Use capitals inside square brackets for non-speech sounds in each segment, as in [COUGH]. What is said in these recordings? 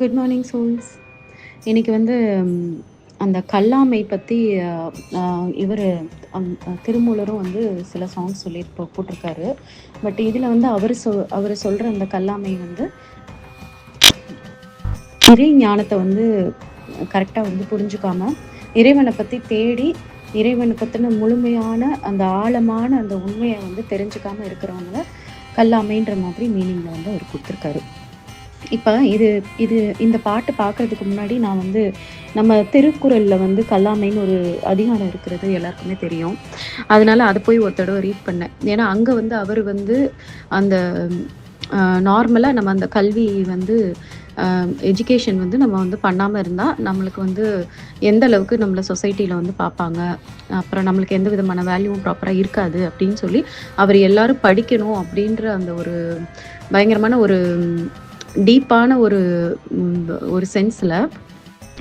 Good morning souls இன்னைக்கு வந்து அந்த கல்லாமை பற்றி இவர் திருமூலரும் வந்து சில சாங்ஸ் சொல்லி போட்டிருக்காரு. பட் இதில் வந்து அவர் சொல் அவர் சொல்கிற அந்த கல்லாமை வந்து இறை ஞானத்தை வந்து கரெக்டாக வந்து புரிஞ்சுக்காம இறைவனை பற்றி தேடி இறைவனை பற்றின முழுமையான அந்த ஆழமான அந்த உண்மையை வந்து தெரிஞ்சுக்காமல் இருக்கிறவங்கள கல்லாமைன்ற மாதிரி மீனிங்கில் வந்து அவர் கொடுத்துருக்காரு. இப்போ இது இது இந்த பாட்டு பார்க்கறதுக்கு முன்னாடி நான் வந்து நம்ம திருக்குறளில் வந்து கல்லாமைன்னு ஒரு அதிகாரம் இருக்கிறது எல்லாருக்குமே தெரியும். அதனால அதை போய் ஒரு தடவை ரீட் பண்ணேன். ஏன்னா அங்கே வந்து அவர் வந்து அந்த நார்மலாக நம்ம அந்த கல்வி வந்து எஜுகேஷன் வந்து நம்ம வந்து பண்ணாமல் இருந்தால் நம்மளுக்கு வந்து எந்த அளவுக்கு நம்மளை சொசைட்டியில் வந்து பார்ப்பாங்க அப்புறம் நம்மளுக்கு எந்த விதமான வேல்யூவும் ப்ராப்பராக இருக்காது அப்படின்னு சொல்லி அவர் எல்லாரும் படிக்கணும் அப்படின்ற அந்த ஒரு பயங்கரமான ஒரு டீப்பான ஒரு ஒரு சென்ஸில்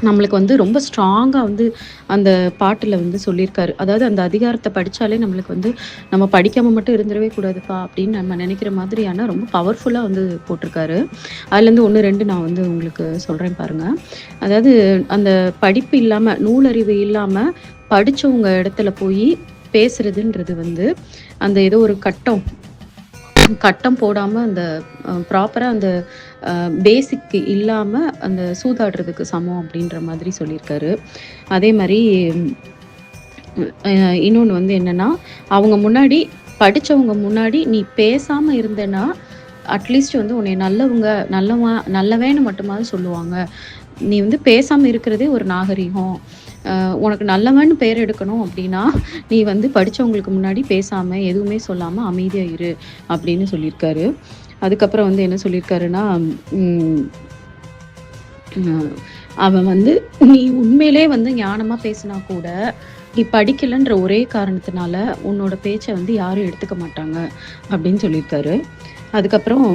நம்மளுக்கு வந்து ரொம்ப ஸ்ட்ராங்காக வந்து அந்த பாட்டில் வந்து சொல்லியிருக்காரு. அதாவது அந்த அதிகாரத்தை படித்தாலே நம்மளுக்கு வந்து நம்ம படிக்காமல் மட்டும் இருந்துடவே கூடாதுப்பா அப்படின்னு நம்ம நினைக்கிற மாதிரியான ரொம்ப பவர்ஃபுல்லாக வந்து போட்டிருக்காரு. அதுலேருந்து ஒன்று ரெண்டு நான் வந்து உங்களுக்கு சொல்கிறேன் பாருங்கள் அதாவது அந்த படிப்பு இல்லாமல் நூலறிவு இல்லாமல் படித்தவங்க இடத்துல போய் பேசுறதுன்றது வந்து அந்த ஏதோ ஒரு கட்டம் கட்டம் போடாமல் அந்த ப்ராப்பராக அந்த பேசிக் இல்லாமல் அந்த சூதாடுறதுக்கு சமம் அப்படின்ற மாதிரி சொல்லியிருக்காரு. அதே மாதிரி இன்னொன்று வந்து என்னென்னா அவங்க முன்னாடி படித்தவங்க முன்னாடி நீ பேசாமல் இருந்தேன்னா அட்லீஸ்ட் வந்து உன்னை நல்லவங்க நல்லவா நல்லவேன்னு மட்டுமாவது சொல்லுவாங்க. நீ வந்து பேசாமல் இருக்கிறதே ஒரு நாகரிகம். உனக்கு நல்லவன்னு பேர் எடுக்கணும் அப்படின்னா நீ வந்து படிச்சவங்களுக்கு முன்னாடி பேசாம எதுவுமே சொல்லாம அமைதியாக இரு அப்படின்னு சொல்லியிருக்காரு. அதுக்கப்புறம் வந்து என்ன சொல்லியிருக்காருன்னா அவன் வந்து நீ உண்மையிலே வந்து ஞானமா பேசினா கூட நீ படிக்கலைன்ற ஒரே காரணத்தினால உன்னோட பேச்சை வந்து யாரும் எடுத்துக்க மாட்டாங்க அப்படின்னு சொல்லியிருக்காரு. அதுக்கப்புறம்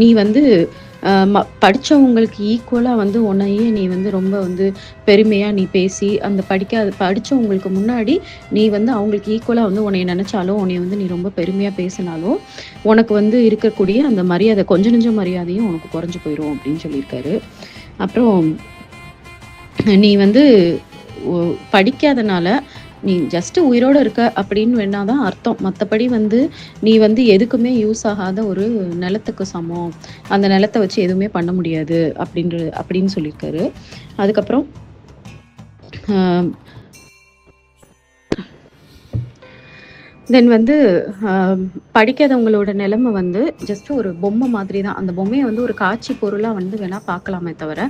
நீ வந்து படித்தவங்களுக்கு ம- ஈக்குவலாக வந்து உன்னையே நீ வந்து ரொம்ப வந்து பெருமையாக நீ பேசி அந்த படிக்காத படித்தவங்களுக்கு முன்னாடி நீ வந்து அவங்களுக்கு ஈக்குவலாக வந்து உன்னை நினச்சாலும் உன்னை வந்து நீ ரொம்ப பெருமையாக பேசினாலும் உனக்கு வந்து இருக்கக்கூடிய அந்த மரியாதை கொஞ்ச நெஞ்ச மரியாதையும் உனக்கு குறைஞ்சி போயிடும் அப்படின்னு சொல்லியிருக்காரு. அப்புறம் நீ வந்து படிக்காதனால நீ ஜஸ்ட் உயிரோட இருக்க அப்படின்னு வேணாதான் அர்த்தம். மற்றபடி வந்து நீ வந்து எதுக்குமே யூஸ் ஆகாத ஒரு நிலத்துக்கு சமம். அந்த நிலத்தை வச்சு எதுவுமே பண்ண முடியாது அப்படின்ற அப்படின்னு சொல்லியிருக்காரு. அதுக்கப்புறம் தென் வந்து படிக்காதவங்களோட நிலைமை வந்து ஜஸ்ட் ஒரு பொம்மை மாதிரி தான் அந்த பொம்மையை வந்து ஒரு காட்சி பொருளாக வந்து வேணால் பார்க்கலாமே தவிர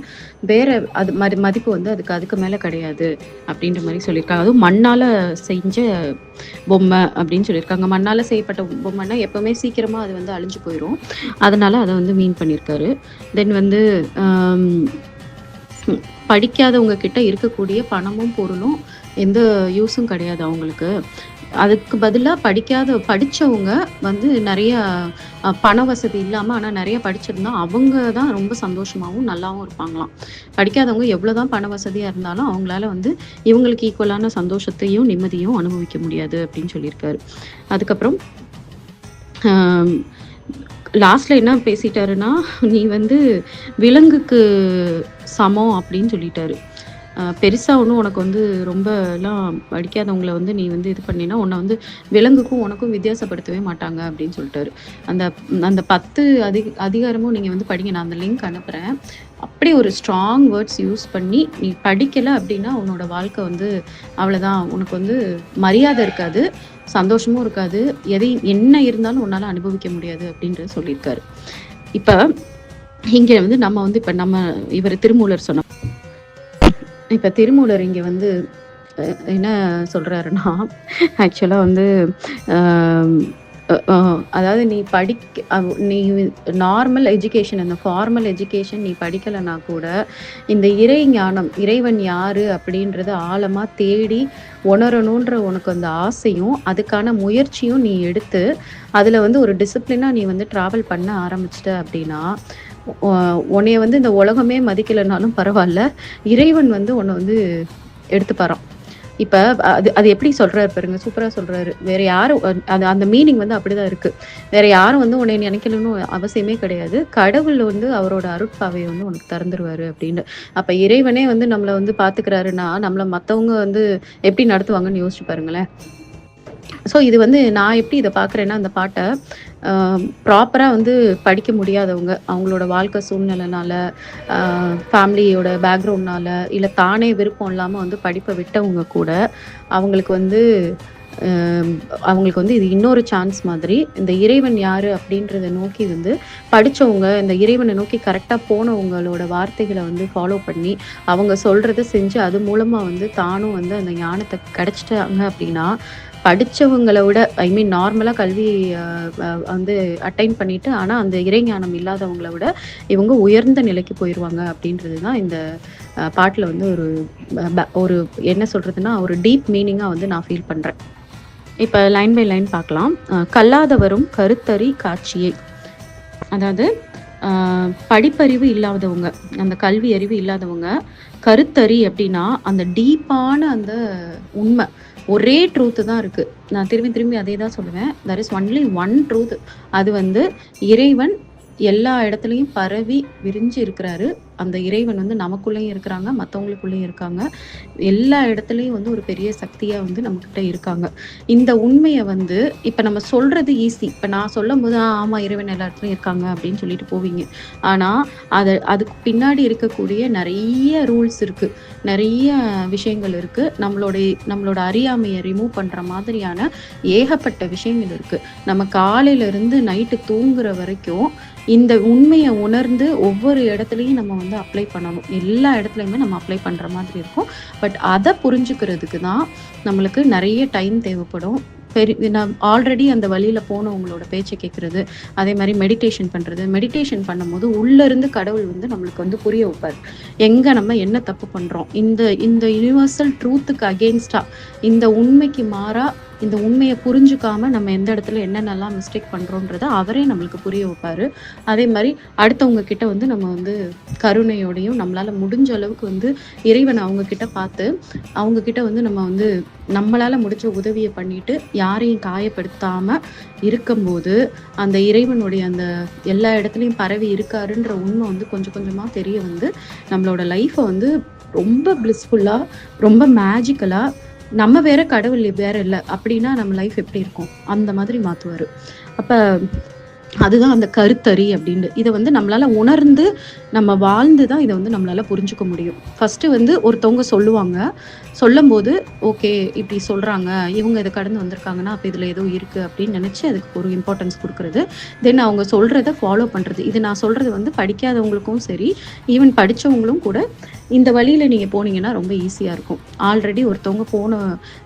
வேற அது மதி மதிப்பு வந்து அதுக்கு அதுக்கு மேலே கிடையாது அப்படின்ற மாதிரி சொல்லியிருக்காங்க. அதுவும் மண்ணால் செஞ்ச பொம்மை அப்படின்னு சொல்லியிருக்காங்க. மண்ணால் செய்யப்பட்ட பொம்மைன்னா எப்போவுமே சீக்கிரமாக அது வந்து அழிஞ்சு போயிடும் அதனால் அதை வந்து மீன் பண்ணியிருக்காரு. தென் வந்து படிக்காதவங்க கிட்ட இருக்கக்கூடிய பணமும் பொருளும் எந்த யூஸும் கிடையாது அவங்களுக்கு. அதுக்கு பதிலாக படிக்காத படித்தவங்க வந்து நிறைய பண வசதி இல்லாமல் ஆனால் நிறைய படிச்சிருந்தா அவங்க தான் ரொம்ப சந்தோஷமாகவும் நல்லாவும் இருப்பாங்களாம். படிக்காதவங்க எவ்வளோதான் பண வசதியாக இருந்தாலும் அவங்களால வந்து இவங்களுக்கு ஈக்குவலான சந்தோஷத்தையும் நிம்மதியும் அனுபவிக்க முடியாது அப்படின்னு சொல்லியிருக்காரு. அதுக்கப்புறம் லாஸ்ட்ல என்ன பேசிட்டாருன்னா நீ வந்து விலங்குக்கு சமம் அப்படின்னு சொல்லிட்டாரு. பெருசாக ஒன்றும் உனக்கு வந்து ரொம்ப எல்லாம் வந்து நீ வந்து இது பண்ணினா உன்னை வந்து விலங்குக்கும் உனக்கும் வித்தியாசப்படுத்தவே மாட்டாங்க அப்படின்னு சொல்லிட்டாரு. அந்த அந்த பத்து அதிக அதிகாரமும் நீங்கள் வந்து படிங்க நான் அந்த லிங்க் அனுப்புகிறேன் அப்படி ஒரு ஸ்ட்ராங் வேர்ட்ஸ் யூஸ் பண்ணி நீ படிக்கலை அப்படின்னா உன்னோட வாழ்க்கை வந்து அவ்வளோதான் உனக்கு வந்து மரியாதை இருக்காது சந்தோஷமும் இருக்காது எதையும் என்ன இருந்தாலும் உன்னால் அனுபவிக்க முடியாது அப்படின்றது சொல்லியிருக்காரு. இப்போ இங்கே வந்து நம்ம வந்து இப்போ நம்ம இவர் திருமூலர் சொன்ன இப்போ திருமூலர் இங்கே வந்து என்ன சொல்கிறாருன்னா ஆக்சுவலாக வந்து அதாவது நீ படிக்க நீ நார்மல் எஜுகேஷன் அந்த ஃபார்மல் எஜுகேஷன் நீ படிக்கலைன்னா கூட இந்த இறை ஞானம் இறைவன் யாரு அப்படின்றத ஆழமாக தேடி உணரணுன்ற உனக்கு அந்த ஆசையும் அதுக்கான முயற்சியும் நீ எடுத்து அதில் வந்து ஒரு டிசிப்ளினாக நீ வந்து ட்ராவல் பண்ண ஆரம்பிச்சிட்ட அப்படின்னா உன்னைய வந்து இந்த உலகமே மதிக்கலைனாலும் பரவாயில்ல. இறைவன் வந்து உன்னை வந்து எடுத்துப்பாரான் இப்ப அது அது எப்படி சொல்றாரு பாருங்க சூப்பரா சொல்றாரு. வேற யாரும் அது அந்த மீனிங் வந்து அப்படிதான் இருக்கு. வேற யாரும் வந்து உன்னை நினைக்கணும்னு அவசியமே கிடையாது. கடவுள் வந்து அவரோட அருட்பாவையை வந்து உனக்கு திறந்துருவாரு அப்படின்னு. அப்ப இறைவனே வந்து நம்மளை வந்து பாத்துக்கிறாருன்னா நம்மளை மத்தவங்க வந்து எப்படி நடத்துவாங்கன்னு யோசிச்சு பாருங்களேன். ஸோ இது வந்து நான் எப்படி இதை பார்க்குறேன்னா அந்த பாட்டை ப்ராப்பராக வந்து படிக்க முடியாதவங்க அவங்களோட வாழ்க்கை சூழ்நிலைனால ஃபேமிலியோட பேக்ரவுண்ட்னால இல்லை தானே விருப்பம் இல்லாமல் வந்து படிப்பை விட்டவங்க கூட அவங்களுக்கு வந்து அவங்களுக்கு வந்து இது இன்னொரு சான்ஸ் மாதிரி இந்த இறைவன் யார் அப்படின்றத நோக்கி வந்து படித்தவங்க இந்த இறைவனை நோக்கி கரெக்டாக போனவங்களோட வார்த்தைகளை வந்து ஃபாலோ பண்ணி அவங்க சொல்கிறத செஞ்சு அது மூலமாக வந்து தானும் வந்து அந்த ஞானத்தை கிடைச்சிட்டாங்க அப்படின்னா படித்தவங்களை விட ஐ மீன் நார்மலாக கல்வி வந்து அட்டைன் பண்ணிட்டு ஆனால் அந்த இறைஞானம் இல்லாதவங்கள விட இவங்க உயர்ந்த நிலைக்கு போயிடுவாங்க அப்படின்றது தான் இந்த பாட்டில் வந்து ஒரு ஒரு என்ன சொல்கிறதுனா ஒரு டீப் மீனிங்காக வந்து நான் ஃபீல் பண்ணுறேன் இப்போ லைன் பை லைன் பார்க்கலாம். கல்லாதவரும் கருத்தறி காட்சியை. அதாவது படிப்பறிவு இல்லாதவங்க அந்த கல்வி அறிவு இல்லாதவங்க கருத்தறி அப்படின்னா அந்த டீப்பான அந்த உண்மை ஒரே ட்ரூத்து தான் இருக்கு. நான் திரும்பி திரும்பி அதே தான் சொல்லுவேன். There is only one truth அது வந்து இறைவன் எல்லா இடத்துலையும் பரவி விரிஞ்சு இருக்கிறாரு. அந்த இறைவன் வந்து நமக்குள்ளேயும் இருக்கிறாங்க மற்றவங்களுக்குள்ளேயும் இருக்காங்க. எல்லா இடத்துலையும் வந்து ஒரு பெரிய சக்தியாக வந்து நம்மக்கிட்ட இருக்காங்க. இந்த உண்மையை வந்து இப்போ நம்ம சொல்றது ஈஸி இப்போ நான் சொல்லும் போது ஆமாம் இறைவன் எல்லா இடத்துலையும் இருக்காங்க அப்படின்னு சொல்லிட்டு போவீங்க. ஆனால் அது அதுக்கு பின்னாடி இருக்கக்கூடிய நிறைய ரூல்ஸ் இருக்குது நிறைய விஷயங்கள் இருக்குது நம்மளுடைய நம்மளோட அறியாமையை ரிமூவ் பண்ணுற மாதிரியான ஏகப்பட்ட விஷயங்கள் இருக்குது நம்ம காலையில இருந்து நைட்டு தூங்குற வரைக்கும் இந்த உண்மையை உணர்ந்து ஒவ்வொரு இடத்துலையும் நம்ம வந்து அப்ளை பண்ணணும். எல்லா இடத்துலையுமே நம்ம அப்ளை பண்ற மாதிரி இருக்கும். பட் அதை புரிஞ்சுக்கிறதுக்கு தான் நம்மளுக்கு நிறைய டைம் தேவைப்படும். பெரிய நான் ஆல்ரெடி அந்த வழியில் போனவங்களோட பேச்சை கேட்குறது அதே மாதிரி மெடிடேஷன் பண்ணுறது மெடிடேஷன் பண்ணும்போது உள்ளேருந்து கடவுள் வந்து நம்மளுக்கு வந்து புரிய வைப்பார். எங்கே நம்ம என்ன தப்பு பண்ணுறோம் இந்த இந்த யுனிவர்சல் ட்ரூத்துக்கு அகெயின்ஸ்டா இந்த உண்மைக்கு மாறாக இந்த உண்மையை புரிஞ்சுக்காம நம்ம எந்த இடத்துல என்னென்னலாம் மிஸ்டேக் பண்றோன்றத அவரே நம்மளுக்கு புரிய வைப்பாரு. அதே மாதிரி அடுத்தவங்க கிட்ட வந்து நம்ம வந்து கருணையோடையும் நம்மளால முடிஞ்ச அளவுக்கு வந்து இறைவனை அவங்க கிட்ட பார்த்து அவங்க கிட்ட வந்து நம்ம வந்து நம்மளால முடிஞ்ச உதவியை பண்ணிட்டு யாரையும் காயப்படுத்தாம இருக்கும்போது அந்த இறைவனுடைய அந்த எல்லா இடத்துலையும் பரவி இருக்காருன்ற உண்மை வந்து கொஞ்சம் கொஞ்சமா தெரிய வந்து நம்மளோட லைஃப்பை வந்து ரொம்ப பிளிஸ்ஃபுல்லா ரொம்ப மேஜிக்கலா நம்ம வேற கடவுள் வேற இல்லை. அப்படின்னா நம்ம லைஃப் எப்படி இருக்கும்? அந்த மாதிரி மாத்துவாரு. அப்ப அதுதான் அந்த கருத்தறி அப்படின்னு இதை வந்து நம்மளால உணர்ந்து நம்ம வாழ்ந்து தான் இதை வந்து நம்மளால புரிஞ்சுக்க முடியும். ஃபர்ஸ்ட் வந்து ஒருத்தவங்க சொல்லுவாங்க. சொல்லும்போது ஓகே இப்படி சொல்றாங்க. இவங்க இதை கடந்து வந்திருக்காங்கன்னா அப்போ இதுல ஏதோ இருக்கு. அப்படின்னு நினைச்சு அதுக்கு ஒரு இம்பார்ட்டன்ஸ் கொடுக்கறது. தென் அவங்க சொல்றத ஃபாலோ பண்றது. இது நான் சொல்றது வந்து படிக்காதவங்களுக்கும் சரி ஈவன் படிச்சவங்களும் கூட இந்த வழியில நீங்க போனீங்கன்னா ரொம்ப ஈஸியா இருக்கும். ஆல்ரெடி ஒருத்தவங்க போன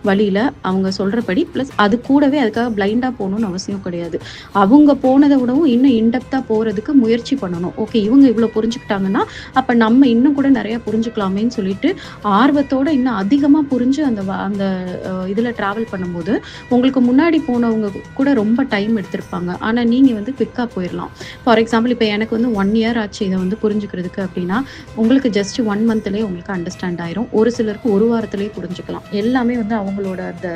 வழியில அவங்க சொல்றபடி ப்ளஸ் அது கூடவே அதுக்காக பிளைண்டா போகணும்னு அவசியம் கிடையாது. அவங்க போனதை விடவும் இன்னும் இன்டெப்தா போறதுக்கு முயற்சி பண்ணணும். ஓகே இவங்க இவ்வளவு புரிஞ்சுக்கிட்டாங்கன்னா அப்ப நம்ம இன்னும் கூட நிறைய புரிஞ்சுக்கலாமேன்னு சொல்லிட்டு ஆர்வத்தோட இன்னும் அதிகமா புரிஞ்சு அந்த வ- அந்த இதில் இதுல டிராவல் பண்ணும்போது உங்களுக்கு முன்னாடி போனவங்க கூட ரொம்ப டைம் எடுத்திருப்பாங்க. ஆனா நீங்க வந்து குவிக்கா போயிடலாம் ஃபார் எக்ஸாம்பிள் இப்போ எனக்கு வந்து ஒன் இயர் ஆச்சு இதை வந்து புரிஞ்சுக்கிறதுக்கு அப்படின்னா உங்களுக்கு ஜஸ்ட் ஒன் மந்த்லேயே உங்களுக்கு அண்டர்ஸ்டாண்ட் ஆயிரும். ஒரு சிலருக்கு ஒரு வாரத்திலேயே புரிஞ்சுக்கலாம். எல்லாமே வந்து அவங்களோட அந்த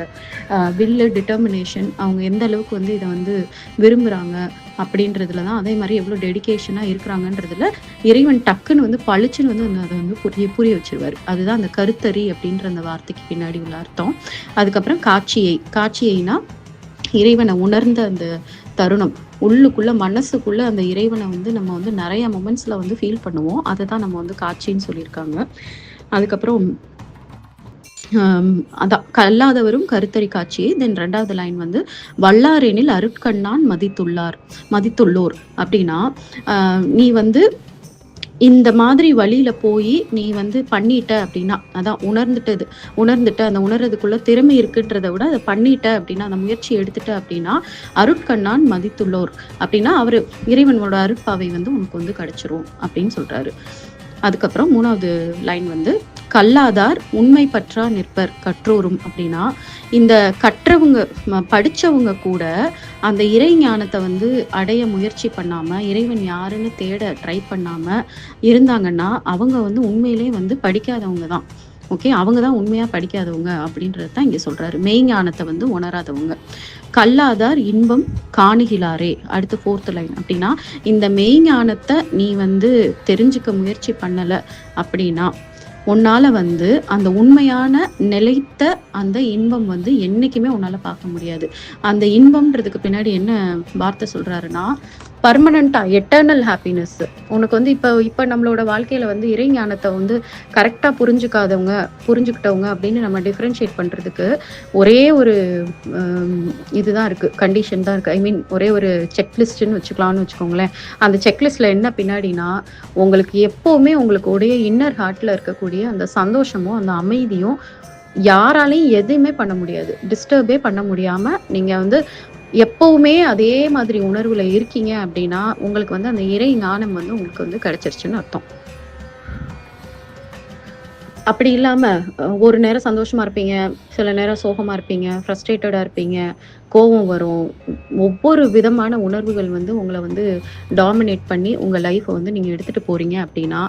வில்லு டிட்டர்மினேஷன் அவங்க எந்த அளவுக்கு வந்து இதை வந்து விரும்புகிறாங்க அப்படின்றதுல தான் அதே மாதிரி எவ்வளோ டெடிகேஷனாக இருக்கிறாங்கன்றதுல இறைவன் டக்குன்னு வந்து பளிச்சுன்னு வந்து அந்த- அதை வந்து புரிய புரிய வச்சிருவார். அதுதான் அந்த கருத்தறி அப்படின்ற அந்த வார்த்தைக்கு பின்னாடி உள்ள அர்த்தம். அதுக்கப்புறம் காட்சியை காட்சியைனா இறைவனை உணர்ந்த அந்த தருணம். உள்ளுக்குள்ள மனசுக்குள்ள அந்த இறைவனை வந்து நம்ம வந்து நிறைய மூமெண்ட்ஸ்ல வந்து ஃபீல் பண்ணுவோம். அதை தான் நம்ம வந்து காட்சின்னு சொல்லியிருக்காங்க. அதுக்கப்புறம் அதான் கல்லாதவரும் கருத்தறி காட்சியை. தென் ரெண்டாவது லைன் வந்து வல்லாரெனில் அருட்கண்ணான் மதித்துள்ளார் மதித்துள்ளோர். அப்படின்னா நீ வந்து இந்த மாதிரி வழியில போய் நீ வந்து பண்ணிட்ட அப்படின்னா அதான் உணர்ந்துட்டது. உணர்ந்துட்ட அந்த உணர்றதுக்குள்ள திறமை இருக்குன்றத விட அதை பண்ணிட்ட அப்படின்னா அந்த முயற்சி எடுத்துட்ட அப்படின்னா அருட்கண்ணான் மதித்துள்ளோர். அப்படின்னா அவர் இறைவனோட அருட்பாவை வந்து உனக்கு வந்து கிடைச்சிரும் அப்படின்னு சொல்றாரு. அதுக்கப்புறம் மூணாவது லைன் வந்து கல்லாதார் உண்மை பற்றா நிற்பர் கற்றோரும் அப்படின்னா இந்த கற்றவங்க படித்தவங்க கூட அந்த இறை ஞானத்தை வந்து அடைய முயற்சி பண்ணாமல் இறைவன் யாருன்னு தேட ட்ரை பண்ணாமல் இருந்தாங்கன்னா அவங்க வந்து உண்மையிலே வந்து படிக்காதவங்க தான். ஓகே அவங்க தான் உண்மையாக படிக்காதவங்க அப்படின்றது தான் இங்கே சொல்கிறாரு மெய்ஞானத்தை வந்து உணராதவங்க. கல்லாதார் இன்பம் காணுகிலாரே. அடுத்து ஃபோர்த் லைன் அப்படின்னா இந்த மெய்ஞானத்தை நீ வந்து தெரிஞ்சுக்க முயற்சி பண்ணலை அப்படின்னா உன்னால் வந்து அந்த உண்மையான நிலைத்த அந்த இன்பம் வந்து என்றைக்குமே உன்னால் பார்க்க முடியாது. அந்த இன்பம்ன்றதுக்கு பின்னாடி என்ன வார்த்தை சொல்கிறாருன்னா பர்மனண்டா எட்டர்னல் ஹாப்பினஸ் உனக்கு வந்து இப்போ இப்போ நம்மளோட வாழ்க்கையில் வந்து இறை ஞானத்தை வந்து கரெக்டாக புரிஞ்சுக்காதவங்க புரிஞ்சுக்கிட்டவங்க அப்படின்னு நம்ம டிஃப்ரென்ஷியேட் பண்ணுறதுக்கு ஒரே ஒரு இதுதான் இருக்குது கண்டிஷன் தான் இருக்குது ஐ மீன் ஒரே ஒரு செக்லிஸ்ட்னு வச்சுக்கலாம்னு வச்சுக்கோங்களேன். அந்த செக்லிஸ்ட்டில் என்ன பின்னாடினா உங்களுக்கு எப்போவுமே உங்களுக்கு உடைய இன்னர் ஹார்ட்டில் இருக்கக்கூடிய அந்த சந்தோஷமும் அந்த அமைதியும் யாராலையும் எதுவுமே பண்ண முடியாது. டிஸ்டர்பே பண்ண முடியாமல் நீங்கள் வந்து எப்பவுமே அதே மாதிரி உணர்வுல இருக்கீங்க அப்படின்னா உங்களுக்கு வந்து அந்த இறை ஞானம் வந்து உங்களுக்கு வந்து கிடைச்சிருச்சுன்னு அர்த்தம். அப்படி இல்லாம ஒரு நேரம் சந்தோஷமா இருப்பீங்க சில நேரம் சோகமா இருப்பீங்க ஃப்ரஸ்ட்ரேட்டடா இருப்பீங்க கோபம் வரும். ஒவ்வொரு விதமான உணர்வுகள் வந்து உங்களை வந்து டாமினேட் பண்ணி உங்கள் லைஃப்பை வந்து நீங்கள் எடுத்துகிட்டு போகிறீங்க அப்படின்னா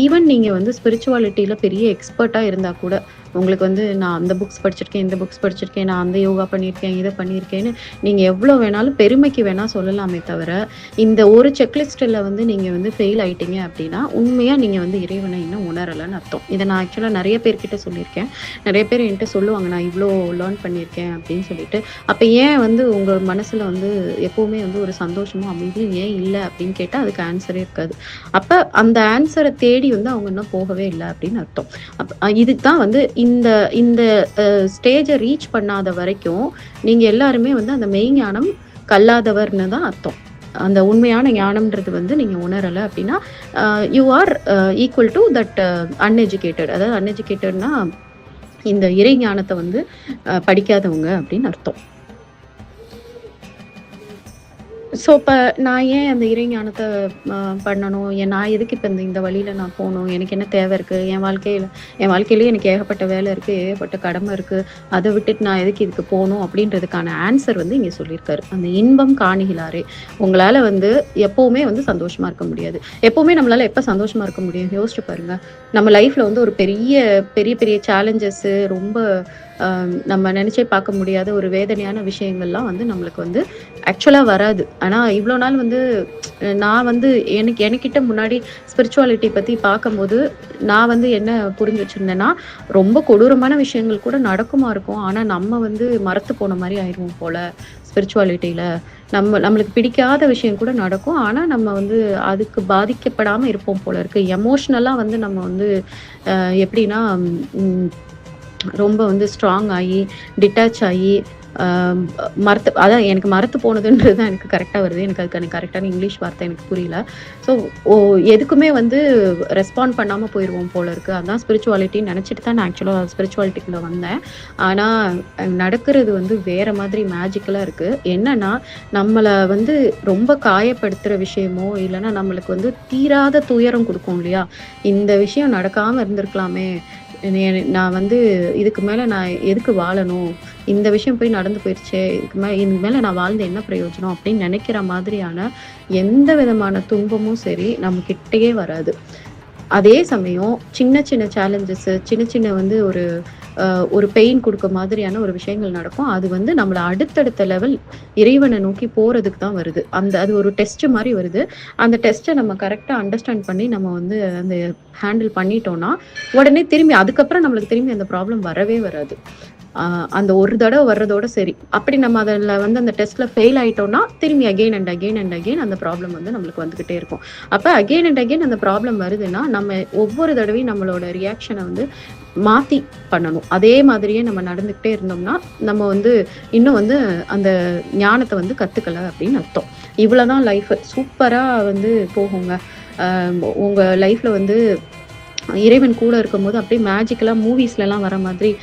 ஈவன் நீங்கள் வந்து ஸ்பிரிச்சுவாலிட்டியில் பெரிய எக்ஸ்பர்ட்டாக இருந்தால் கூட உங்களுக்கு வந்து நான் அந்த புக்ஸ் படிச்சிருக்கேன் இந்த புக்ஸ் படிச்சிருக்கேன் நான் அந்த யோகா பண்ணியிருக்கேன் இதை பண்ணியிருக்கேன்னு நீங்கள் எவ்வளோ வேணாலும் பெருமைக்கு வேணால் சொல்லலாமே தவிர இந்த ஒரு செக்லிஸ்ட்டில் வந்து நீங்கள் வந்து ஃபெயில் ஆயிட்டீங்க அப்படின்னா உண்மையாக நீங்கள் வந்து இறைவனை இன்னும் உணரலைன்னு அர்த்தம். இதை நான் ஆக்சுவலாக நிறைய பேர்கிட்ட சொல்லியிருக்கேன். நிறைய பேர் என்கிட்ட சொல்லுவாங்க நான் இவ்வளோ லேர்ன் பண்ணியிருக்கேன் அப்படின்னு சொல்லிட்டு. அப்போ ஏன் வந்து உங்கள் மனசில் வந்து எப்போவுமே வந்து ஒரு சந்தோஷமும் அமைதியும் ஏன் இல்லை அப்படின்னு கேட்டால் அதுக்கு ஆன்சரே இருக்காது. அப்போ அந்த ஆன்சரை தேடி வந்து அவங்க இன்னும் போகவே இல்லை அப்படின்னு அர்த்தம். அப்போ இதுக்கு தான் வந்து இந்த இந்த ஸ்டேஜை ரீச் பண்ணாத வரைக்கும் நீங்கள் எல்லாருமே வந்து அந்த மெய் ஞானம் கல்லாதவர்னு தான் அர்த்தம். அந்த உண்மையான ஞானம்ன்றது வந்து நீங்கள் உணரலை அப்படின்னா you are equal to that uneducated அதாவது அன்எஜுகேட்டட்னா இந்த இறை ஞானத்தை வந்து படிக்காதவங்க அப்படின்னு அர்த்தம். ஸோ இப்போ நான் ஏன் அந்த இறைஞானத்தை பண்ணணும்? என் நான் எதுக்கு இப்போ இந்த இந்த வழியில் நான் போகணும்? எனக்கு என்ன தேவை இருக்குது என் வாழ்க்கையில் என் வாழ்க்கையிலேயே எனக்கு ஏகப்பட்ட வேலை இருக்குது ஏகப்பட்ட கடமை இருக்குது அதை விட்டுட்டு நான் எதுக்கு இதுக்கு போகணும்? அப்படின்றதுக்கான ஆன்சர் வந்து இங்கே சொல்லியிருக்காரு. அந்த இன்பம் காணுகிறாரே. உங்களால் வந்து எப்போவுமே வந்து சந்தோஷமாக இருக்க முடியாது. எப்போவுமே நம்மளால் எப்போ சந்தோஷமாக இருக்க முடியும்? யோசிச்சு பாருங்கள் நம்ம லைஃப்பில் வந்து ஒரு பெரிய பெரிய பெரிய சேலஞ்சஸ்ஸு ரொம்ப நம்ம நினச்சே பார்க்க முடியாத ஒரு வேதனையான விஷயங்கள்லாம் வந்து நம்மளுக்கு வந்து ஆக்சுவலாக வராது. ஆனால் இவ்வளோ நாள் வந்து நான் வந்து எனக்கு எனக்கிட்ட முன்னாடி ஸ்பிரிச்சுவாலிட்டி பற்றி பார்க்கும்போது நான் வந்து என்ன புரிஞ்சு வச்சுருந்தேன்னா ரொம்ப கொடூரமான விஷயங்கள் கூட நடக்குமா இருக்கும். ஆனால் நம்ம வந்து மரத்து போன மாதிரி ஆயிடுவோம் போல் ஸ்பிரிச்சுவாலிட்டியில் நம்ம நம்மளுக்கு பிடிக்காத விஷயம் கூட நடக்கும். ஆனால் நம்ம வந்து அதுக்கு பாதிக்கப்படாமல் இருப்போம் போல இருக்குது எமோஷ்னலாக வந்து நம்ம வந்து எப்படின்னா ரொம்ப வந்து ஸ்ட்ராங் ஆகி டிட்டாச் ஆகி மரத்து அதான் எனக்கு மரத்து போனதுன்றது தான் எனக்கு கரெக்டாக வருது. எனக்கு அதுக்கு எனக்கு கரெக்டான இங்கிலீஷ் வார்த்தை எனக்கு புரியல. ஸோ ஓ எதுக்குமே வந்து ரெஸ்பாண்ட் பண்ணாமல் போயிடுவோம் போல இருக்குது அதுதான் ஸ்பிரிச்சுவாலிட்டின்னு நினச்சிட்டு தான் நான் ஆக்சுவலாக ஸ்பிரிச்சுவாலிட்டிக்குள்ளே வந்தேன். ஆனால் நடக்கிறது வந்து வேறு மாதிரி மேஜிக்கலாக இருக்குது என்னென்னா நம்மளை வந்து ரொம்ப காயப்படுத்துகிற விஷயமோ இல்லைன்னா நம்மளுக்கு வந்து தீராத துயரம் கொடுக்கும் இல்லையா? இந்த விஷயம் நடக்காமல் இருந்திருக்கலாமே. நான் வந்து இதுக்கு மேலே நான் எதுக்கு வாழணும்? இந்த விஷயம் போய் நடந்து போயிடுச்சு இதுக்கு மேலே இதுக்கு மேலே நான் வாழ்ந்த என்ன பிரயோஜனம் அப்படின்னு நினைக்கிற மாதிரியான எந்த விதமான துன்பமும் சரி நம்ம கிட்டேயே வராது. அதே சமயம் சின்ன சின்ன சேலஞ்சஸ்ஸு சின்ன சின்ன வந்து ஒரு ஒரு பெயின் கொடுக்க மாதிரியான ஒரு விஷயங்கள் நடக்கும். அது வந்து நம்மளை அடுத்தடுத்த லெவல் இறைவனை நோக்கி போகிறதுக்கு தான் வருது. அந்த அது ஒரு டெஸ்ட் மாதிரி வருது. அந்த டெஸ்ட்டை நம்ம கரெக்டாக அண்டர்ஸ்டாண்ட் பண்ணி நம்ம வந்து அந்த ஹேண்டில் பண்ணிட்டோம்னா உடனே திரும்பி அதுக்கப்புறம் நம்மளுக்கு திரும்பி அந்த ப்ராப்ளம் வரவே வராது. அந்த ஒரு தடவை வர்றதோட சரி. அப்படி நம்ம அதில் வந்து அந்த டெஸ்ட்டில் ஃபெயில் ஆகிட்டோம்னா திரும்பி again and again and again அந்த ப்ராப்ளம் வந்து நம்மளுக்கு வந்துக்கிட்டே இருக்கும். அப்போ அகெயின் அண்ட் அகெயின் அந்த ப்ராப்ளம் வருதுன்னா நம்ம ஒவ்வொரு தடவையும் நம்மளோட ரியாக்ஷனை வந்து மாற்றி பண்ணணும். அதே மாதிரியே நம்ம நடந்துக்கிட்டே இருந்தோம்னா நம்ம வந்து இன்னும் வந்து அந்த ஞானத்தை வந்து கற்றுக்கல அப்படின்னு அர்த்தம். இவ்வளோதான் லைஃப் சூப்பராக வந்து போகுங்க. உங்கள் லைஃப்பில் வந்து இறைவன் கூட இருக்கும்போது அப்படியே மேஜிக்கலாக மூவிஸ்லலாம் வர மாதிரி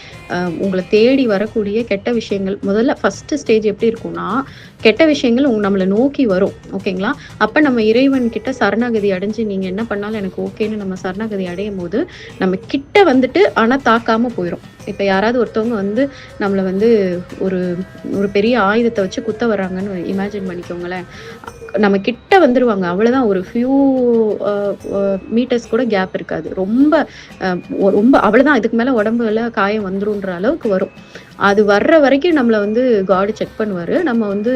உங்களை தேடி வரக்கூடிய கெட்ட விஷயங்கள் முதல்ல ஃபஸ்ட்டு ஸ்டேஜ் எப்படி இருக்கும்னா கெட்ட விஷயங்கள் உங்க நம்மளை நோக்கி வரும் ஓகேங்களா அப்போ நம்ம இறைவன் கிட்ட சரணாகதி அடைஞ்சு நீங்கள் என்ன பண்ணாலும் எனக்கு ஓகேன்னு நம்ம சரணாகதி அடையும் போது நம்ம கிட்ட வந்துட்டு ஆனால் தாக்காமல் போயிடும் இப்போ யாராவது ஒருத்தவங்க வந்து நம்மளை வந்து ஒரு ஒரு பெரிய ஆயுதத்தை வச்சு குத்த வர்றாங்கன்னு இமேஜின் பண்ணிக்கோங்களேன். நம்ம கிட்ட வந்துருவாங்க. அவ்வளவுதான். ஒரு ஃபியூ மீட்டர்ஸ் கூட கேப் இருக்காது. ரொம்ப ரொம்ப அவ்வளவுதான். இதுக்கு மேல உடம்புல காயம் வந்துருன்ற அளவுக்கு வரும். அது வர்ற வரைக்கும் நம்மளை வந்து காடு செக் பண்ணுவாரு. நம்ம வந்து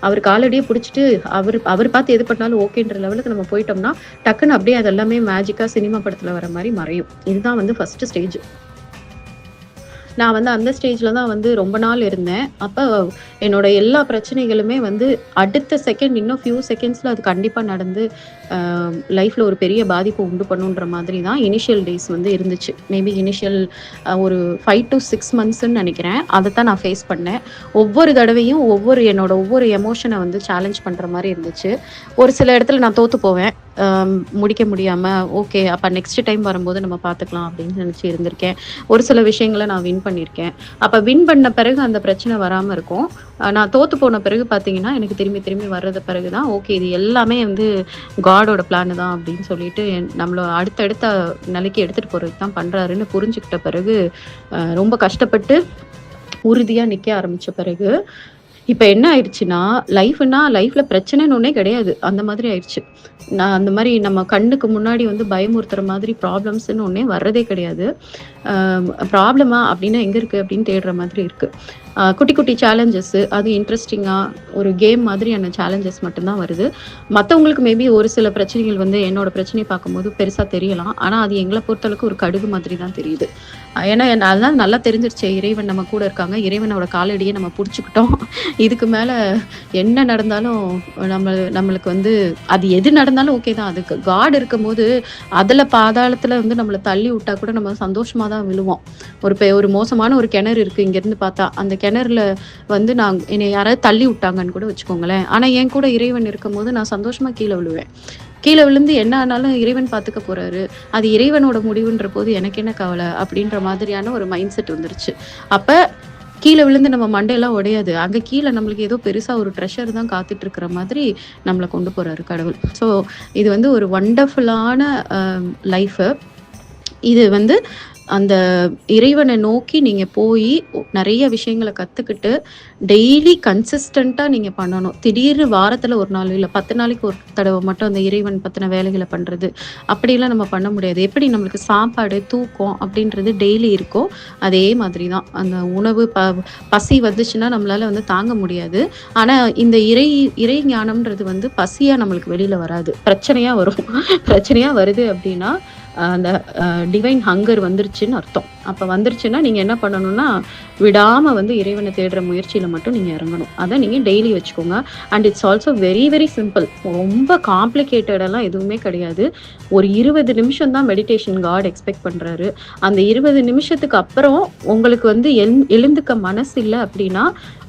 அவர் காலடியே பிடிச்சிட்டு அவர் அவர் பார்த்து எது பண்ணாலும் ஓகேன்ற லெவலுக்கு நம்ம போயிட்டோம்னா டக்குன்னு அப்படியே அதெல்லாமே மேஜிக்காக மேஜிக்கா சினிமா படத்துல வர மாதிரி மறையும். இதுதான் வந்து ஃபர்ஸ்ட் ஸ்டேஜ் நான் வந்து அந்த ஸ்டேஜில் தான் வந்து ரொம்ப நாள் இருந்தேன். அப்போ என்னோட எல்லா பிரச்சனைகளுமே வந்து அடுத்த செகண்ட் இன்னும் ஃபியூ செகண்ட்ஸில் அது கண்டிப்பாக நடந்து லைஃப்பில் ஒரு பெரிய பாதிப்பு உண்டு பண்ணுன்ற மாதிரி தான் இனிஷியல் டேஸ் வந்து இருந்துச்சு. மேபி இனிஷியல் ஒரு ஃபைவ் டு சிக்ஸ் மந்த்ஸ்ன்னு நினைக்கிறேன். அதை தான் நான் ஃபேஸ் பண்ணேன். ஒவ்வொரு தடவையும் ஒவ்வொரு என்னோட ஒவ்வொரு எமோஷனை வந்து சேலஞ்ச் பண்ணுற மாதிரி இருந்துச்சு. ஒரு சில இடத்துல நான் தோற்று போவேன். முடிக்க முடியாம ஓகே அப்ப நெக்ஸ்ட் டைம் வரும்போது நம்ம பார்த்துக்கலாம் அப்படின்னு நினைச்சு இருந்திருக்கேன். ஒரு சில விஷயங்களை நான் வின் பண்ணியிருக்கேன். அப்ப வின் பண்ண பிறகு அந்த பிரச்சனை வராம இருக்கும். நான் தோத்து போன பிறகு பாத்தீங்கன்னா எனக்கு திரும்பி திரும்பி வர்றது பிறகு தான் ஓகே இது எல்லாமே வந்து காடோட பிளான் தான் அப்படின்னு சொல்லிட்டு நம்மள அடுத்தடுத்த நிலைக்கு எடுத்துட்டு போகிறதுக்கு தான் பண்றாருன்னு புரிஞ்சுக்கிட்ட பிறகு ரொம்ப கஷ்டப்பட்டு உறுதியா நிக்க ஆரம்பிச்ச பிறகு இப்ப என்ன ஆயிடுச்சுன்னா லைஃப்னா லைஃப்ல பிரச்சனைன்னு ஒன்றே கிடையாது. அந்த மாதிரி ஆயிடுச்சு. நான் அந்த மாதிரி நம்ம கண்ணுக்கு முன்னாடி வந்து பயமுறுத்துற மாதிரி ப்ராப்ளம்ஸ்னு ஒன்னே வர்றதே கிடையாது. ப்ராப்ளமா அப்படின்னா எங்க இருக்கு அப்படின்னு தேடுற மாதிரி இருக்கு. குட்டி குட்டி சேலஞ்சஸ் அது இன்ட்ரெஸ்டிங்காக ஒரு கேம் மாதிரியான சேலஞ்சஸ் மட்டும்தான் வருது. மற்றவங்களுக்கு மேபி ஒரு சில பிரச்சனைகள் வந்து என்னோட பிரச்சனையை பார்க்கும்போது பெருசாக தெரியலாம். ஆனால் அது எங்களை பொறுத்தளவுக்கு ஒரு கடுகு மாதிரி தான் தெரியுது ஏன்னா என்ன- அதுதான் நல்லா தெரிஞ்சிருச்சு. இறைவன் நம்ம கூட இருக்காங்க. இறைவனோட காலடியை நம்ம பிடிச்சிக்கிட்டோம். [LAUGHS] இதுக்கு மேலே என்ன நடந்தாலும் நம்ம நம்மளுக்கு வந்து அது எது நடந்தாலும் ஓகே தான். அதுக்கு காட் இருக்கும்போது அதில் பாதாளத்தில் வந்து நம்மளை தள்ளி விட்டா கூட நம்ம சந்தோஷமாக தான் விழுவோம். ஒரு பெ- ஒரு மோசமான ஒரு கிணறு இருக்குது இங்கேருந்து பார்த்தா அந்த கிணறுல வந்து நான் என்னை யாராவது தள்ளி விட்டாங்கன்னு கூட வச்சுக்கோங்களேன். ஆனால் என் கூட இறைவன் இருக்கும்போது நான் சந்தோஷமா கீழே விழுவேன். கீழே விழுந்து என்ன ஆனாலும் இறைவன் பார்த்துக்க போறாரு. அது இறைவனோட முடிவுன்ற போது எனக்கு என்ன கவலை அப்படின்ற மாதிரியான ஒரு மைண்ட் செட் வந்துருச்சு. அப்ப கீழே விழுந்து நம்ம மண்டையெல்லாம் உடையாது. அங்க கீழே நம்மளுக்கு ஏதோ பெருசா ஒரு ட்ரெஷர் தான் காத்துட்டு இருக்கிற மாதிரி நம்மளை கொண்டு போறாரு கடவுள். ஸோ இது வந்து ஒரு வண்டர்ஃபுல்லான லைஃபு இது வந்து அந்த இறைவனை நோக்கி நீங்க போய் நிறைய விஷயங்களை கத்துக்கிட்டு டெய்லி கன்சிஸ்டண்டா நீங்க பண்ணணும். திடீர்னு வாரத்துல ஒரு நாள் இல்ல பத்து நாளைக்கு ஒரு தடவை மட்டும் அந்த இறைவன் பத்தின வேலைகளை பண்றது. அப்படியெல்லாம் நம்ம பண்ண முடியாது. எப்படி நம்மளுக்கு சாப்பாடு தூக்கம் அப்படின்றது டெய்லி இருக்கோ அதே மாதிரி தான் அந்த உணவு ப பசி வந்துச்சுன்னா நம்மளால வந்து தாங்க முடியாது. ஆனா இந்த இறை இறை ஞானம்ன்றது வந்து பசியா நம்மளுக்கு வெளியில வராது. பிரச்சனையா வரும். பிரச்சனையா வருது அப்படின்னா அந்த டிவைன் ஹங்கர் வந்துருச்சுன்னு அர்த்தம். அப்போ வந்துருச்சுன்னா நீங்கள் என்ன பண்ணணும்னா விடாமல் வந்து இறைவனை தேடுற முயற்சியில் மட்டும் நீங்கள் இறங்கணும். அதை நீங்கள் டெய்லி வச்சுக்கோங்க. And it's also very very simple ரொம்ப காம்ப்ளிகேட்டடெல்லாம் எதுவுமே கிடையாது. ஒரு இருபது நிமிஷம் தான் மெடிடேஷன் காட் எக்ஸ்பெக்ட் பண்ணுறாரு அந்த இருபது நிமிஷத்துக்கு அப்புறம் உங்களுக்கு வந்து எல் எழுந்துக்க மனசு இல்லை அப்படின்னா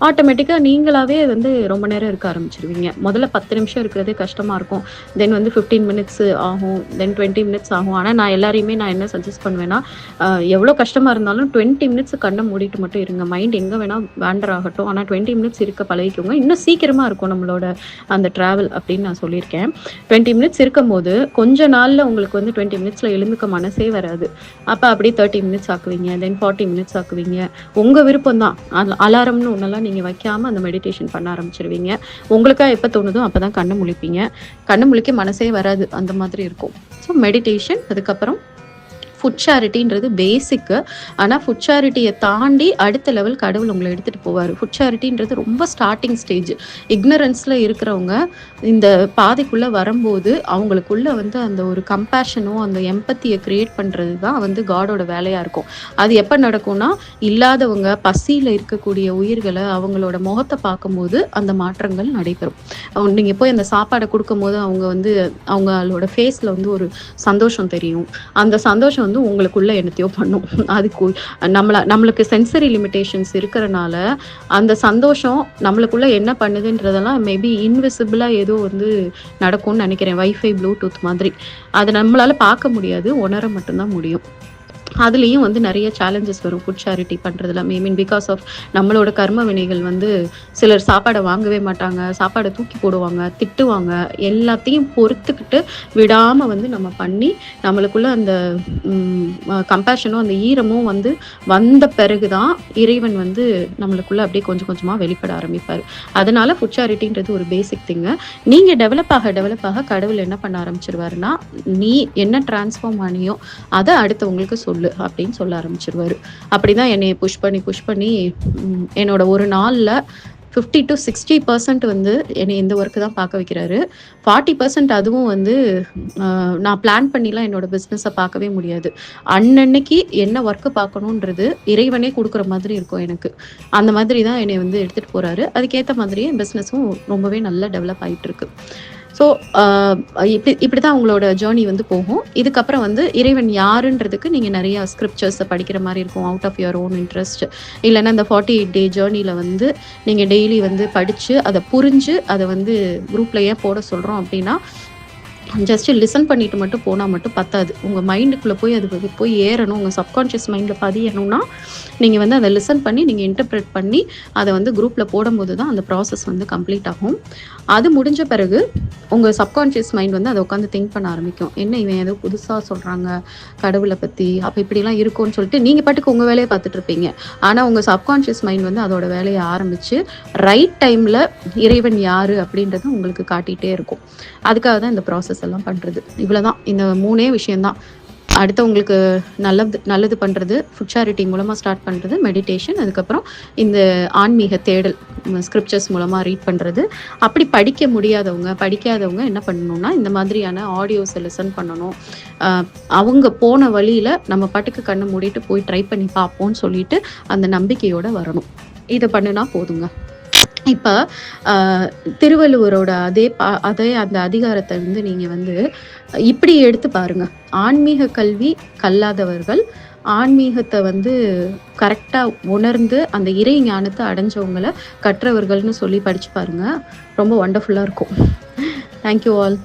ஆட்டோமேட்டிக்காக நீங்களாவே வந்து ரொம்ப நேரம் இருக்க ஆரம்பிச்சிருவீங்க. முதல்ல பத்து நிமிஷம் இருக்கிறதே கஷ்டமாக இருக்கும். தென் வந்து ஃபிஃப்டீன் மினிட்ஸ் ஆகும். தென் டுவெண்ட்டி மினிட்ஸ் ஆகும். ஆனால் நான் எல்லாரையுமே நான் என்ன சஜஸ்ட் பண்ணுவேன்னா எவ்வளோ கஷ்டமாக இருந்தாலும் டுவெண்ட்டி மினிட்ஸ் கண்ணை மூடிட்டு மட்டும் இருங்க. மைண்ட் எங்கே வேணால் வேண்டர் ஆகட்டும். ஆனால் டுவெண்ட்டி மினிட்ஸ் இருக்க பழகிக்கோங்க. இன்னும் சீக்கிரமாக இருக்கும் நம்மளோட அந்த ட்ராவல் அப்படின்னு நான் சொல்லியிருக்கேன். டுவெண்ட்டி மினிட்ஸ் இருக்கும்போது கொஞ்ச நாளில் உங்களுக்கு வந்து டுவெண்ட்டி மினிட்ஸில் எழுந்துக்க மனசே வராது. அப்போ அப்படியே தேர்ட்டி மினிட்ஸ் ஆக்குவீங்க. தென் ஃபார்ட்டி மினிட்ஸ் ஆக்குவீங்க. உங்கள் விருப்பம் தான். அலாரம்னு ஒன்றெல்லாம் நீங்கள் வைக்காமல் அந்த மெடிடேஷன் பண்ண ஆரம்பிச்சிருவீங்க. உங்களுக்காக எப்போ தோணுதோ அப்போ தான் கண்ணை முழிப்பீங்க. கண்ணு முழிக்க மனசே வராது. அந்த மாதிரி இருக்கும். ஸோ மெடிடேஷன் அதுக்கப்புறம் ஃபுட் சேரிட்டின்றது பேசிக்கு ஆனால் ஃபுட் சேரிட்டியை தாண்டி அடுத்த லெவல் கடவுள் உங்களை எடுத்துகிட்டு போவார். ஃபுட் சேரிட்டின்றது ரொம்ப ஸ்டார்டிங் ஸ்டேஜ் இக்னரன்ஸில் இருக்கிறவங்க இந்த பாதைக்குள்ளே வரும்போது அவங்களுக்குள்ள வந்து அந்த ஒரு கம்பேஷனும் அந்த எம்பத்தியை கிரியேட் பண்ணுறது தான் வந்து காடோட வேலையாக இருக்கும். அது எப்போ நடக்கும்னா இல்லாதவங்க பசியில் இருக்கக்கூடிய உயிர்களை அவங்களோட முகத்தை பார்க்கும்போது அந்த மாற்றங்கள் நடைபெறும். நீங்கள் போய் அந்த சாப்பாடை கொடுக்கும்போது அவங்க வந்து அவங்களோட ஃபேஸில் வந்து ஒரு சந்தோஷம் தெரியும். அந்த சந்தோஷம் வந்து உங்களுக்குள்ள என்னத்தையோ பண்ணும். அதுக்கு நம்மள நம்மளுக்கு சென்சரி லிமிட்டேஷன்ஸ் இருக்கிறனால அந்த சந்தோஷம் நம்மளுக்குள்ள என்ன பண்ணுதுன்றதெல்லாம் மேபி இன்விசிபிளா ஏதோ வந்து நடக்கும்னு நினைக்கிறேன். வைஃபை ப்ளூடூத் மாதிரி. அதை நம்மளால பார்க்க முடியாது உணர மட்டும்தான் முடியும். அதுலேயும் வந்து நிறைய சேலஞ்சஸ் வரும். ஃபுட் சேரிட்டி பண்ணுறதுல ஐ மீன் பிகாஸ் ஆஃப் நம்மளோட கர்ம வினைகள் வந்து சிலர் சாப்பாடை வாங்கவே மாட்டாங்க. சாப்பாடை தூக்கி போடுவாங்க திட்டுவாங்க. எல்லாத்தையும் பொறுத்துக்கிட்டு விடாமல் வந்து நம்ம பண்ணி நம்மளுக்குள்ள அந்த கம்பேஷனும் அந்த ஈரமும் வந்து வந்த பிறகு தான் இறைவன் வந்து நம்மளுக்குள்ள அப்படியே கொஞ்சம் கொஞ்சமாக வெளிப்பட ஆரம்பிப்பார். அதனால ஃபுட் சேரிட்டின்றது ஒரு பேசிக் திங்கு நீங்கள் டெவலப் ஆக டெவலப் ஆக கடவுள் என்ன பண்ண ஆரம்பிச்சிருவாருன்னா நீ என்ன டிரான்ஸ்ஃபார்ம் ஆனியோ அதை அடுத்தவங்களுக்கு சொல்லு. அப்படின்னு சொல்ல ஆரம்பிச்சிருவாரு. அப்படிதான் என்னை புஷ் பண்ணி புஷ் பண்ணி என்னோட ஒரு நாளில் ஃபிஃப்டி டு சிக்ஸ்டி பர்சன்ட் வந்து என்னை இந்த ஒர்க்கு தான் பார்க்க வைக்கிறாரு. ஃபார்ட்டி பர்சன்ட் அதுவும் வந்து நான் பிளான் பண்ணிலாம் என்னோட பிஸ்னஸை பார்க்கவே முடியாது. அன்னன்னைக்கு என்ன ஒர்க்கு பார்க்கணுன்றது இறைவனே கொடுக்குற மாதிரி இருக்கும் எனக்கு. அந்த மாதிரி தான் என்னை வந்து எடுத்துகிட்டு போகிறாரு அதுக்கேற்ற மாதிரியே பிஸ்னஸும் ரொம்பவே நல்லா டெவலப் ஆகிட்டு இருக்கு ஸோ uh, இப்படி இப்படி தான் உங்களோட ஜேர்னி வந்து போகும். இதுக்கப்புறம் வந்து இறைவன் யாருன்றதுக்கு நீங்கள் நிறைய ஸ்கிரிப்சர்ஸை படிக்கிற மாதிரி இருக்கும். Out of your own interest இல்லைன்னா இந்த ஃபார்ட்டி எயிட் டே ஜேர்னியில் வந்து நீங்கள் டெய்லி வந்து படித்து அதை புரிஞ்சு அதை வந்து குரூப்பில் ஏன் போட சொல்கிறோம் அப்படின்னா ஜஸ்ட் லிசன் பண்ணிட்டு மட்டும் போனால் மட்டும் பத்தாது. உங்கள் மைண்டுக்குள்ளே போய் அது போய் ஏறணும். உங்கள் சப்கான்ஷியஸ் மைண்டில் பதியணும்னா நீங்கள் வந்து அதை லிசன் பண்ணி நீங்கள் இன்டர்பிரேட் பண்ணி அதை வந்து குரூப்பில் போடும்போது தான் அந்த ப்ராசஸ் வந்து கம்ப்ளீட் ஆகும். அது முடிஞ்ச பிறகு உங்கள் சப்கான்ஷியஸ் மைண்ட் வந்து அதை உட்காந்து திங்க் பண்ண ஆரம்பிக்கும். என்ன இவன் ஏதோ புதுசாக சொல்கிறாங்க கடவுளை பற்றி அப்போ இப்படிலாம் இருக்கும்னு சொல்லிட்டு நீங்கள் பாட்டுக்கு உங்கள் வேலையை பார்த்துட்டு இருப்பீங்க. ஆனால் உங்கள் சப்கான்ஷியஸ் மைண்ட் வந்து அதோட வேலையை ஆரம்பித்து ரைட் டைமில் இறைவன் யார் அப்படின்றத உங்களுக்கு காட்டிகிட்டே இருக்கும். அதுக்காக தான் இந்த ப்ராசஸ் எல்லாம் பண்ணுறது இவ்வளோ தான் இந்த மூணே விஷயம்தான். அடுத்தவங்களுக்கு நல்லது நல்லது பண்ணுறது ஃபுட் சேரிட்டி மூலமாக ஸ்டார்ட் பண்ணுறது மெடிடேஷன் அதுக்கப்புறம் இந்த ஆன்மீக தேடல் ஸ்கிரிப்சர்ஸ் மூலமாக ரீட் பண்ணுறது அப்படி படிக்க முடியாதவங்க படிக்காதவங்க என்ன பண்ணணும்னா இந்த மாதிரியான ஆடியோஸை லிசன் பண்ணணும். அவங்க போன வழியில் நம்ம பாட்டுக்கு கண்ணை மூடிட்டு போய் ட்ரை பண்ணி பார்ப்போம்னு சொல்லிட்டு அந்த நம்பிக்கையோடு வரணும். இதை பண்ணுனா போதுங்க. இப்போ திருவள்ளுவரோட அதே பா அதே அந்த அதிகாரத்தை வந்து நீங்கள் வந்து இப்படி எடுத்து பாருங்க. ஆன்மீக கல்வி கல்லாதவர்கள் ஆன்மீகத்தை வந்து கரெக்டாக உணர்ந்து அந்த இறை ஞானத்தை அடைஞ்சவங்களை கற்றவர்கள்னு சொல்லி படிச்சு பாருங்க. ரொம்ப ஒண்டர்ஃபுல்லாக இருக்கும். Thank you all